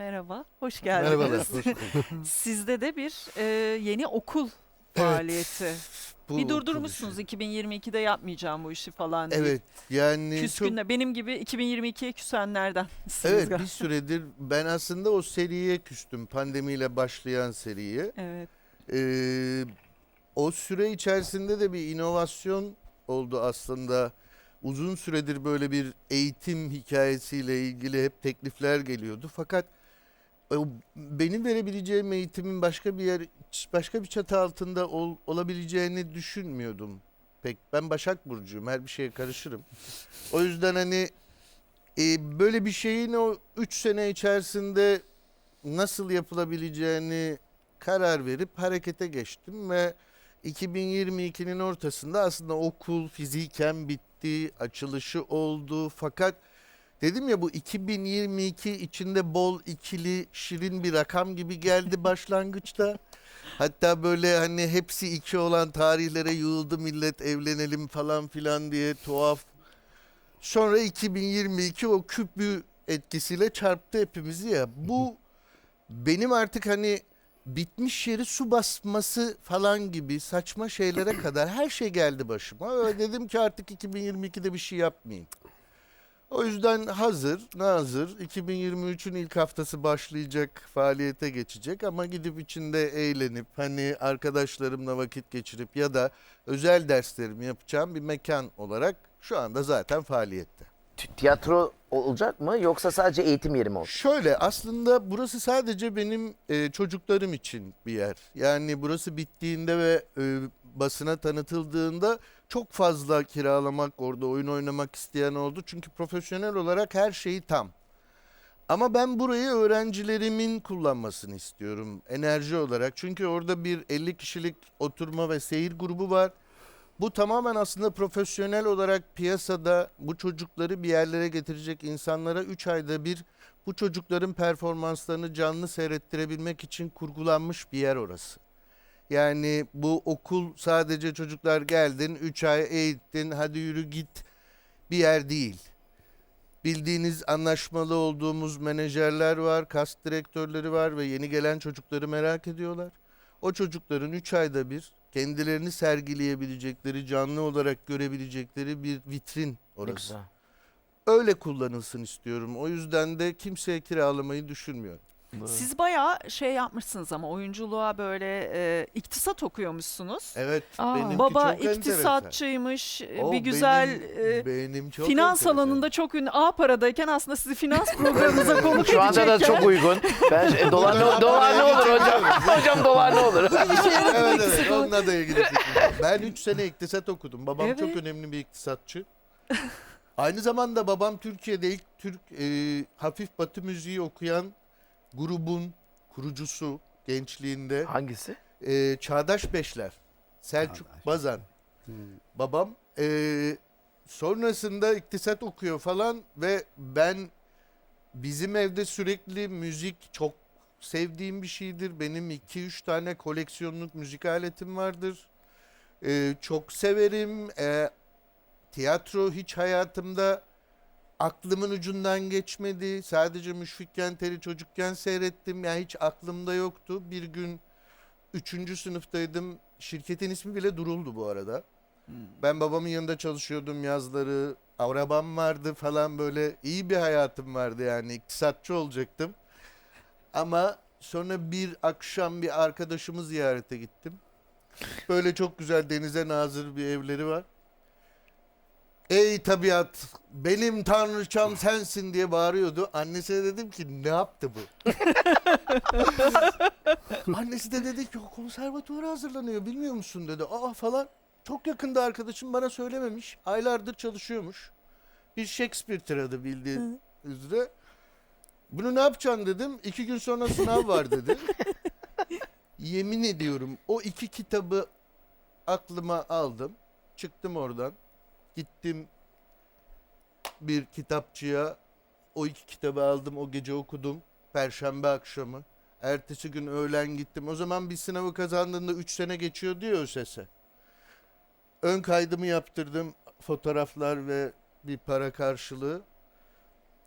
Merhaba, hoş geldiniz. Merhabalar. Sizde de bir e, yeni okul faaliyeti. Bu bir durdurmuşsunuz işi. 2022'de yapmayacağım bu işi falan diye. Evet yani çok Küskünle benim gibi 2022'ye küsenlerden. evet bir süredir ben aslında o seriye küstüm pandemiyle başlayan seriye. Evet. Ee, o süre içerisinde de bir inovasyon oldu aslında. Uzun süredir böyle bir eğitim hikayesiyle ilgili hep teklifler geliyordu. Fakat benim verebileceğim eğitimin başka bir yer, başka bir çatı altında ol- olabileceğini düşünmüyordum. Pek ben Başak Burcu'yum, her bir şeye karışırım. O yüzden hani e, böyle bir şeyin o 3 sene içerisinde nasıl yapılabileceğini karar verip harekete geçtim ve 2022'nin ortasında aslında okul fiziken bitti, açılışı oldu. Fakat dedim ya bu 2022 içinde bol ikili şirin bir rakam gibi geldi başlangıçta. Hatta böyle hani hepsi iki olan tarihlere yığıldı millet evlenelim falan filan diye tuhaf. Sonra 2022 o küpü etkisiyle çarptı hepimizi ya. Bu benim artık hani bitmiş yeri su basması falan gibi saçma şeylere kadar her şey geldi başıma. Ve dedim ki artık 2022'de bir şey yapmayayım. O yüzden hazır, nazır. 2023'ün ilk haftası başlayacak, faaliyete geçecek ama gidip içinde eğlenip hani arkadaşlarımla vakit geçirip ya da özel derslerimi yapacağım bir mekan olarak şu anda zaten faaliyette. T- Tiyatro olacak mı yoksa sadece eğitim yeri mi olacak? Şöyle aslında burası sadece benim e, çocuklarım için bir yer. Yani burası bittiğinde ve e, basına tanıtıldığında çok fazla kiralamak orada oyun oynamak isteyen oldu. Çünkü profesyonel olarak her şeyi tam. Ama ben burayı öğrencilerimin kullanmasını istiyorum enerji olarak. Çünkü orada bir 50 kişilik oturma ve seyir grubu var. Bu tamamen aslında profesyonel olarak piyasada bu çocukları bir yerlere getirecek insanlara 3 ayda bir bu çocukların performanslarını canlı seyrettirebilmek için kurgulanmış bir yer orası. Yani bu okul sadece çocuklar geldin 3 ay eğittin hadi yürü git bir yer değil. Bildiğiniz anlaşmalı olduğumuz menajerler var, kast direktörleri var ve yeni gelen çocukları merak ediyorlar. O çocukların 3 ayda bir kendilerini sergileyebilecekleri, canlı olarak görebilecekleri bir vitrin orası. Öyle kullanılsın istiyorum. O yüzden de kimseye kiralamayı düşünmüyorum. Siz bayağı şey yapmışsınız ama oyunculuğa böyle e, iktisat okuyormuşsunuz. Evet, Aa, benimki Baba çok enteresan. iktisatçıymış, e, O bir güzel benim, e, benim çok finans enteresan. alanında çok ünlü. A paradayken aslında sizi finans programınıza konuk Şu anda da edecekken- çok uygun. Ben e, dolar ne, dolar ne olur hocam? hocam dolar ne olur? evet evet onunla da ilgili fikrim. Ben 3 sene iktisat okudum. Babam çok Evet. önemli bir iktisatçı. Aynı zamanda babam Türkiye'de ilk Türk e, hafif batı müziği okuyan grubun kurucusu gençliğinde. Hangisi? e, Çağdaş Beşler. Selçuk Bazan. Babam e, sonrasında iktisat okuyor falan ve ben bizim evde sürekli müzik çok sevdiğim bir şeydir. Benim 2-3 tane koleksiyonluk müzik aletim vardır. E, çok severim. E, tiyatro hiç hayatımda aklımın ucundan geçmedi. Sadece Müşfik Kenter'i çocukken seyrettim. Yani hiç aklımda yoktu. Bir gün Üçüncü sınıftaydım. Şirketin ismi bile duruldu bu arada. Ben babamın yanında çalışıyordum yazları. Arabam vardı falan böyle iyi bir hayatım vardı yani iktisatçı olacaktım. Ama sonra bir akşam bir arkadaşımı ziyarete gittim. Böyle çok güzel denize nazır bir evleri var. Ey tabiat benim tanrıçam sensin diye bağırıyordu. Annesine dedim ki ne yaptı bu? Annesi de dedi ki o konservatuvara hazırlanıyor bilmiyor musun dedi. Aa falan. Çok yakında arkadaşım bana söylememiş. Aylardır çalışıyormuş. Bir Shakespeare tiradı bildiğin üzere. Bunu ne yapacaksın dedim. İki gün sonra sınav var dedi. Yemin ediyorum o iki kitabı aklıma aldım. Çıktım oradan. Gittim bir kitapçıya. O iki kitabı aldım. O gece okudum. Perşembe akşamı. Ertesi gün öğlen gittim. O zaman bir sınavı kazandığında 3 sene geçiyor diyor ÖSS'e. Ön kaydımı yaptırdım. Fotoğraflar ve bir para karşılığı.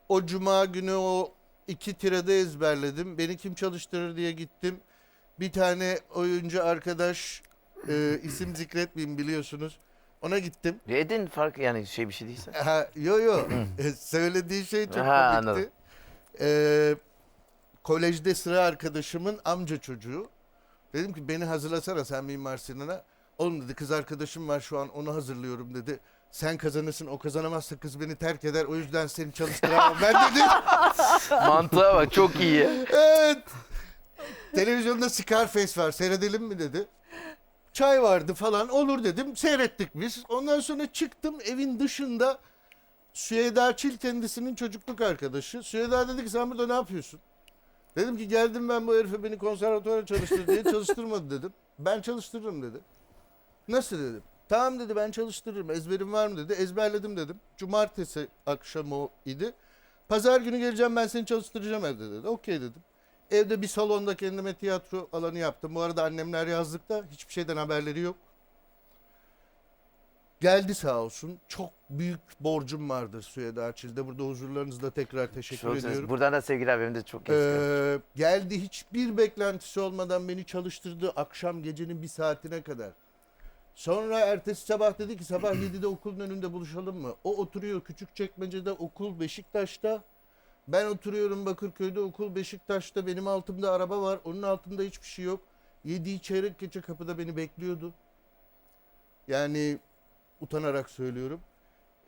O cuma günü o iki tirada ezberledim. Beni kim çalıştırır diye gittim. Bir tane oyuncu arkadaş e, isim zikretmeyeyim biliyorsunuz. Ona gittim. Edin fark yani şey bir şey değilse. Ha, yo yo. E, Söylediği şey çok Ha, komikti. anladım. Ee, kolejde sıra arkadaşımın amca çocuğu. Dedim ki beni hazırlasana sen Mimar Sinan'a. Oğlum dedi kız arkadaşım var şu an onu hazırlıyorum dedi. Sen kazanırsın o kazanamazsa kız beni terk eder o yüzden seni çalıştıramam. ben dedim Mantığa bak çok iyi evet. Televizyonda Scarface var seyredelim mi dedi. Çay vardı falan olur dedim seyrettik biz. Ondan sonra çıktım evin dışında Süheyda Çil kendisinin çocukluk arkadaşı. Süheyda dedi ki sen burada ne yapıyorsun? Dedim ki geldim ben bu herife beni konservatuvara çalıştır diye çalıştırmadı dedim. Ben çalıştırırım dedi. Nasıl dedim. Tamam dedi ben çalıştırırım. Ezberim var mı dedi. Ezberledim dedim. Cumartesi akşamı idi. Pazar günü geleceğim ben seni çalıştıracağım evde dedi. Okey dedim. Evde bir salonda kendime tiyatro alanı yaptım. Bu arada annemler yazlıkta. Hiçbir şeyden haberleri yok. Geldi sağ olsun. Çok büyük borcum vardır Süheyda Açil'de. Burada huzurlarınızda tekrar teşekkür Çok ediyorum. Buradan da sevgiler benim de çok. Ee, geldi hiçbir beklentisi olmadan beni çalıştırdı akşam gecenin bir saatine kadar. Sonra ertesi sabah dedi ki sabah 7'de okulun önünde buluşalım mı? O oturuyor küçük çekmecede okul Beşiktaş'ta. Ben oturuyorum Bakırköy'de okul Beşiktaş'ta. Benim altımda araba var. Onun altında hiçbir şey yok. 7 çeyrek geçe kapıda beni bekliyordu. Yani utanarak söylüyorum.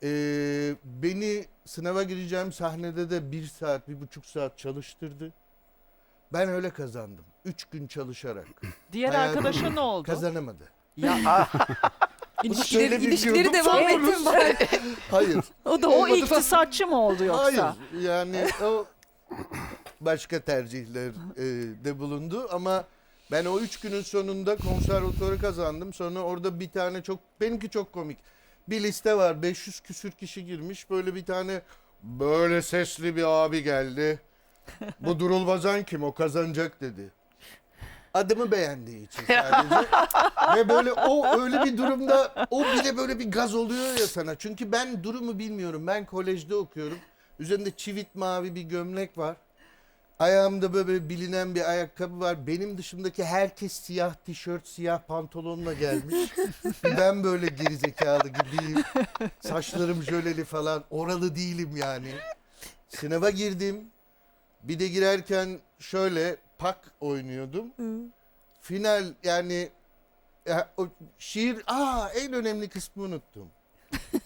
Ee, beni sınava gireceğim sahnede de bir saat, bir buçuk saat çalıştırdı. Ben öyle kazandım. Üç gün çalışarak. Diğer Hayatım arkadaşa ne oldu? Kazanamadı. Ya İlişkileri, ilişkileri devam sorunuz. ettin bari. Hayır. O da o olmadı falan. iktisatçı mı oldu yoksa? Hayır. Yani o başka tercihler e, de bulundu ama ben o üç günün sonunda konservatuarı kazandım. Sonra orada bir tane çok benimki çok komik. Bir liste var. 500 küsür kişi girmiş. Böyle bir tane böyle sesli bir abi geldi. Bu Durul Bazan kim? O kazanacak dedi. Adımı beğendiği için sadece. Ve böyle o öyle bir durumda o bile böyle bir gaz oluyor ya sana. Çünkü ben durumu bilmiyorum. Ben kolejde okuyorum. Üzerinde çivit mavi bir gömlek var. Ayağımda böyle bilinen bir ayakkabı var. Benim dışımdaki herkes siyah tişört, siyah pantolonla gelmiş. ben böyle gerizekalı gibiyim. Saçlarım jöleli falan. Oralı değilim yani. Sınava girdim. Bir de girerken şöyle pak oynuyordum. Final yani ya, o şiir aa en önemli kısmı unuttum.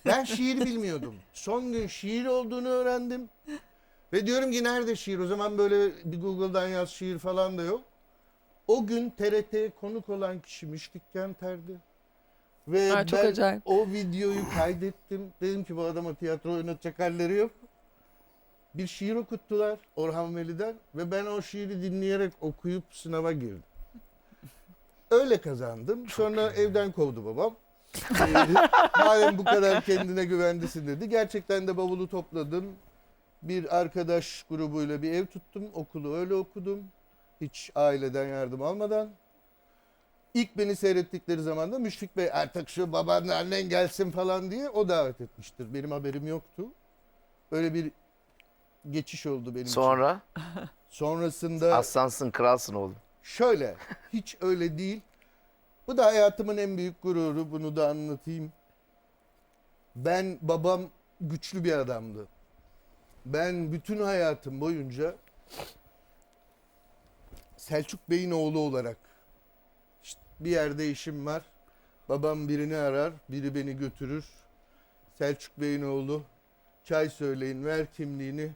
Ben şiir bilmiyordum. Son gün şiir olduğunu öğrendim. Ve diyorum ki nerede şiir? O zaman böyle bir Google'dan yaz şiir falan da yok. O gün TRT'ye konuk olan kişi Müşfik Kenter'di. Ve Ha, çok ben acayip. o videoyu kaydettim. Dedim ki bu adama tiyatro oynatacak halleri yok. Bir şiir okuttular Orhan Veli'den ve ben o şiiri dinleyerek okuyup sınava girdim. Öyle kazandım. Sonra evden kovdu babam. Ee, Madem bu kadar kendine güvendesin dedi. Gerçekten de bavulu topladım. Bir arkadaş grubuyla bir ev tuttum. Okulu öyle okudum. Hiç aileden yardım almadan. İlk beni seyrettikleri zaman da Müşfik Bey artık şu babanla annen gelsin falan diye o davet etmiştir. Benim haberim yoktu. Böyle bir geçiş oldu benim için. Sonra Sonrasında aslansın kralsın oğlum. Şöyle, hiç öyle değil. Bu da hayatımın en büyük gururu. Bunu da anlatayım. Ben, babam güçlü bir adamdı. Ben bütün hayatım boyunca Selçuk Bey'in oğlu olarak işte bir yerde işim var. Babam birini arar, biri beni götürür. Selçuk Bey'in oğlu. Çay söyleyin, ver kimliğini.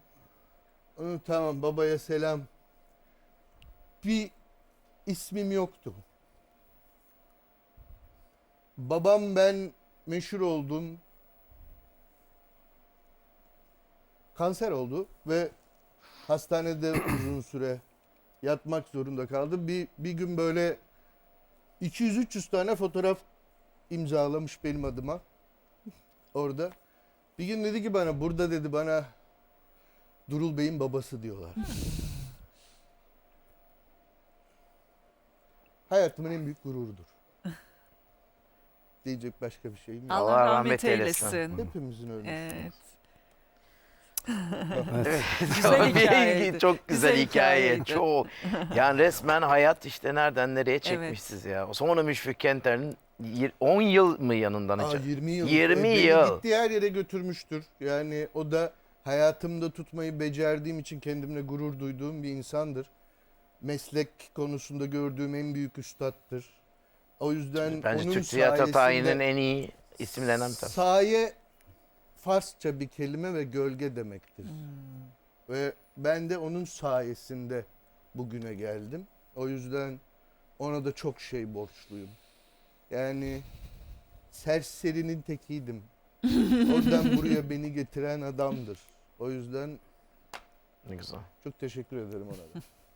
Onu tamam babaya selam. Bir ismim yoktu. Babam ben meşhur oldum. Kanser oldu ve hastanede uzun süre yatmak zorunda kaldım. Bir, bir gün böyle 200-300 tane fotoğraf imzalamış benim adıma orada. Bir gün dedi ki bana burada dedi bana Durul Bey'in babası diyorlar. Hayatımın en büyük gururudur. Diyecek başka bir şeyim yok. Allah, Allah rahmet, rahmet eylesin. eylesin. Hepimizin öyle. Evet. Güzel Bir- hikayeydi. Çok güzel, Güzel hikaye. hikayeydi. Çok. Yani resmen hayat işte nereden nereye çekmiş Evet. ya. Sonra Müşfik Kenter'in yir- 10 yıl mı yanından Aa, hiç? 20 yıl. 20 E, beni yıl. gittiği her yere götürmüştür. Yani o da hayatımda tutmayı becerdiğim için kendimle gurur duyduğum bir insandır. Meslek konusunda gördüğüm en büyük üstattır. O yüzden Bence onun Türk tiyatro sayesinde- tarihinin en iyi isimlerinden bir tanesi. Saye Farsça bir kelime ve gölge demektir. Ve ben de onun sayesinde bugüne geldim. O yüzden ona da çok şey borçluyum. Yani serserinin tekiydim. Oradan buraya beni getiren adamdır. O yüzden Ne güzel. çok teşekkür ederim ona da.